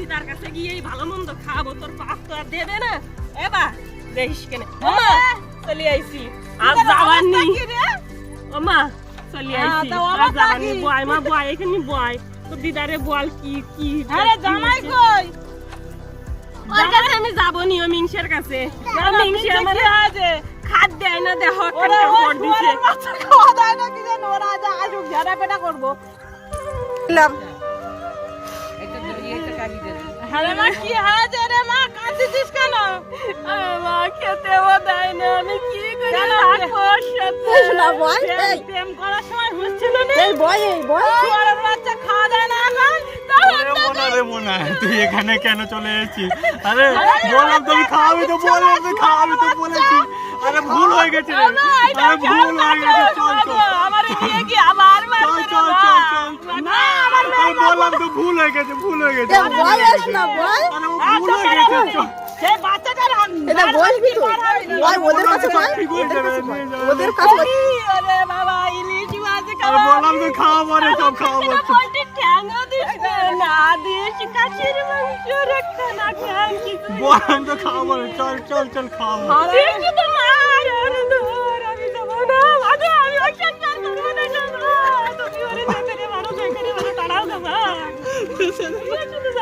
দিদার কাছে গিয়ে এই ভালো মন্দ খাব তোর বাপ তো আর দেবে না। এবা দেখিস কেন। ওমা চলে আইছি। আর নি ওমা চলে হ্যাঁ, আইছি। আর নি বয় মা বয় এখানে বয়। তোর দিদারে বল কি কি আরে জামাই কই? ওর কাছে আমি যাব নি ও মিংসের কাছে। ও মিংসে আমার আছে খাদ দেয় না দেহ কর দিছে। খাওয়া দেয় না কি জানো ওরা আজ আসুক ঝাড়া পেটা করব মা কি হয়েছে রে মা কাঁদছিস কেন? আরে মা খেতেও দেয় না আমি কি করে? না, বল, প্রেম- করার সময় হচ্ছিল না? এই বয় এই বয়। শুয়োরের বাচ্চা খাওয়া দেয় না এখন আরে রে মোনা তুই এখানে কেন চলে এসেছিস? আরে বললাম তুমি খাওয়াবি তো বললাম তো খাওয়াবি তো বলেছি। আরে ভুল হয়ে গেছে রে। আরে ভুল হয়ে গেছে চল চল আমার নিয়ে কি আবার চল মারবে চল রে চল মা? চল চল আরে বললাম তো ভুল হয়ে গেছে ভুল হয়ে গেছে। বয়স না আরে ও ভুল হয়ে গেছে চল। সেই বাচ্চাটার এটা বয়সবি তো বয় ওদের কাছে যাবে। ওদের কাছে। ওরে বাবা ইলিশ মাছ আরে খাওয়া বললাম তো খাওয়াবো রে সব একটা পোল্ট্রির ঠ্যাংও দিস না, দিস খাসির মাংস রেখে না ঠ্যাং কিছু বললাম তো খাওয়াবো রে চল চল চল তো 啊真的我真的